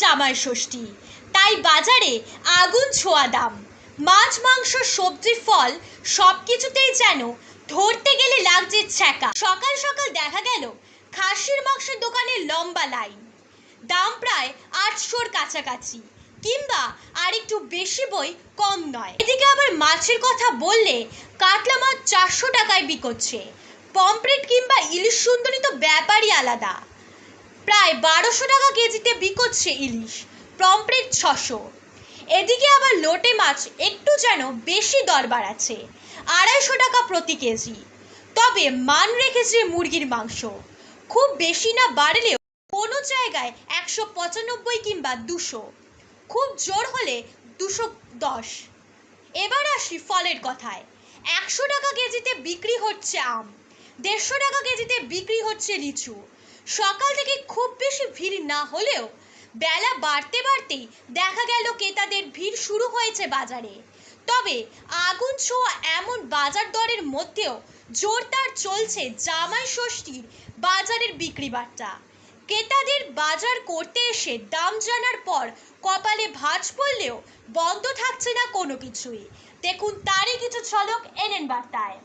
জামাই ষষ্ঠী। তাই বাজারে আগুন ছোঁয়া দাম। মাছ, মাংস সবজি ফল সব কিছুতেই যেন ধরতে গেলে লাগছে ছ্যাঁকা। সকাল সকাল দেখা গেল খাসির মাংসের দোকানে লম্বা লাইন। দাম প্রায় আটশোর কাছাকাছি, কিংবা আর একটু বেশি বই কম নয়। এদিকে আবার মাছের কথা বললে কাতলা মাছ চারশো টাকায় বিকোচ্ছে। পমপ্লেট কিংবা ইলিশ সুন্দরী তো ব্যাপারই আলাদা। প্রায় বারোশো টাকা কেজিতে বিকোচ্ছে ইলিশ পমপ্লেট ছশো। এদিকে আবার লোটে মাছ একটু যেন বেশি দর বাড়াচ্ছে, আড়াইশো টাকা প্রতি কেজি। তবে মান রেখেছে মুরগির মাংস। খুব বেশি না বাড়লেও কোনো জায়গায় একশো পঁচানব্বই কিংবা দুশো। খুব জোর হলে দুশো দশ। এবার আসি ফলের কথায়। একশো টাকা কেজিতে বিক্রি হচ্ছে আম, দেড়শো টাকা কেজিতে বিক্রি হচ্ছে লিচু। সকাল থেকে খুব বেশি ভিড় না হলেও বেলা বাড়তে বাড়তেই দেখা গেল ক্রেতাদের ভিড় শুরু হয়েছে বাজারে। তবে আগুন ছোঁয়া এমন বাজার দরের মধ্যেও জোরদার চলছে জামাই ষষ্ঠীর বাজারের বিক্রি বার্তা ক্রেতাদের বাজার করতে এসে দাম জানার পর কপালে ভাঁজ পড়লেও বন্ধ থাকছে না কোনো কিছুই। দেখুন তারই কিছু ঝলক এনএন বার্তায়।